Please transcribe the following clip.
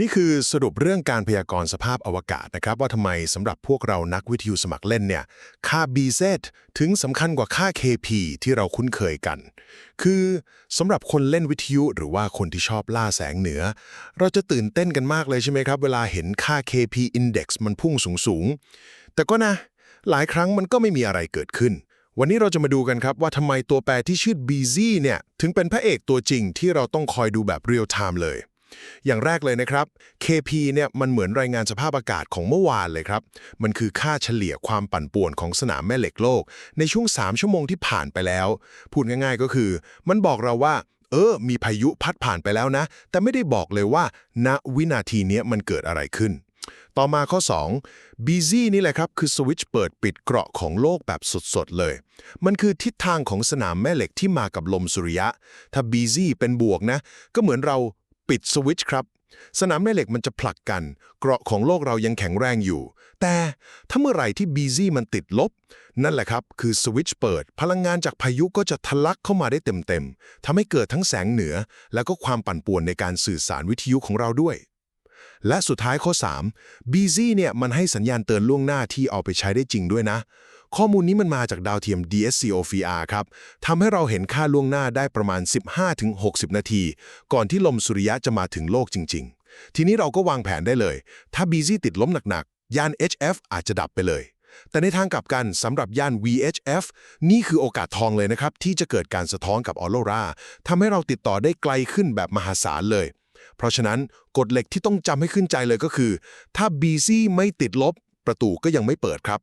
นี่คือสรุปเรื่องการพยากรณ์สภาพอวกาศนะครับ ว่าทำไมสำหรับพวกเรานักวิทยุสมัครเล่นเนี่ยค่า BZ ถึงสำคัญกว่าค่า KP ที่เราคุ้นเคยกัน คือสำหรับคนเล่นวิทยุหรือว่าคนที่ชอบล่าแสงเหนือ เราจะตื่นเต้นกันมากเลยใช่ไหมครับ เวลาเห็นค่า KP index มันพุ่งสูงๆแต่ก็นะ หลายครั้งมันก็ไม่มีอะไรเกิดขึ้น วันนี้เราจะมาดูกันครับว่าทำไมตัวแปรที่ชื่อ BZ เนี่ยถึงเป็นพระเอกตัวจริงที่เราต้องคอยดูแบบเรียลไทม์เลย อย่างแรกเลยนะครับ KP เนี่ยมันเหมือนรายงานสภาพอากาศของเมื่อวานเลยครับ มันคือค่าเฉลี่ยความปั่นป่วนของสนามแม่เหล็กโลก ในช่วง 3 ชั่วโมงที่ผ่านไปแล้ว พูดง่ายๆก็คือ มันบอกเราว่า เออ มีพายุพัดผ่านไปแล้วนะ แต่ไม่ได้บอกเลยว่า ณวินาทีนี้มันเกิดอะไรขึ้น ต่อมาข้อ 2 BZ นี่แหละครับ คือสวิตช์เปิดปิดเกราะของโลกแบบสดๆเลย มันคือทิศทางของสนามแม่เหล็กที่มากับลมสุริยะ ถ้า BZ เป็นบวกนะ ก็เหมือนเรา ปิดสวิตช์ครับ สนามแม่เหล็กมันจะผลักกัน เกราะของโลกเรายังแข็งแรงอยู่ แต่ถ้าเมื่อไหร่ที่ BZ มันติดลบ นั่นแหละครับ คือสวิตช์เปิด พลังงานจากพายุก็จะทะลักเข้ามาได้เต็มๆทำให้เกิดทั้งแสงเหนือ แล้วก็ความปั่นป่วนในการสื่อสารวิทยุของเราด้วยและสุดท้ายข้อ 3 BZ เนี่ยมันให้สัญญาณเตือนล่วงหน้าที่เอาไปใช้ได้จริงด้วยนะ ข้อมูลนี้มันมาจากดาวเทียม DSCOVR ครับทำให้เราเห็นค่าล่วงหน้าได้ประมาณ 15-60 นาที ก่อนที่ลมสุริยะจะมาถึงโลกจริง ๆ ทีนี้เราก็วางแผนได้เลย ถ้า BZ ติดล้มหนักๆ ยาน HF อาจจะดับไปเลย แต่ในทางกลับกันสำหรับยาน VHF นี่คือโอกาสทองเลยนะครับ ที่จะเกิดการสะท้อนกับออโรราทำให้เราติดต่อได้ไกลขึ้นแบบมหาศาลเลย เพราะฉะนั้นกฎเหล็กที่ต้องจำให้ขึ้นใจเลยก็คือ ถ้า BZ ไม่ติดลบ ประตูก็ยังไม่เปิดครับ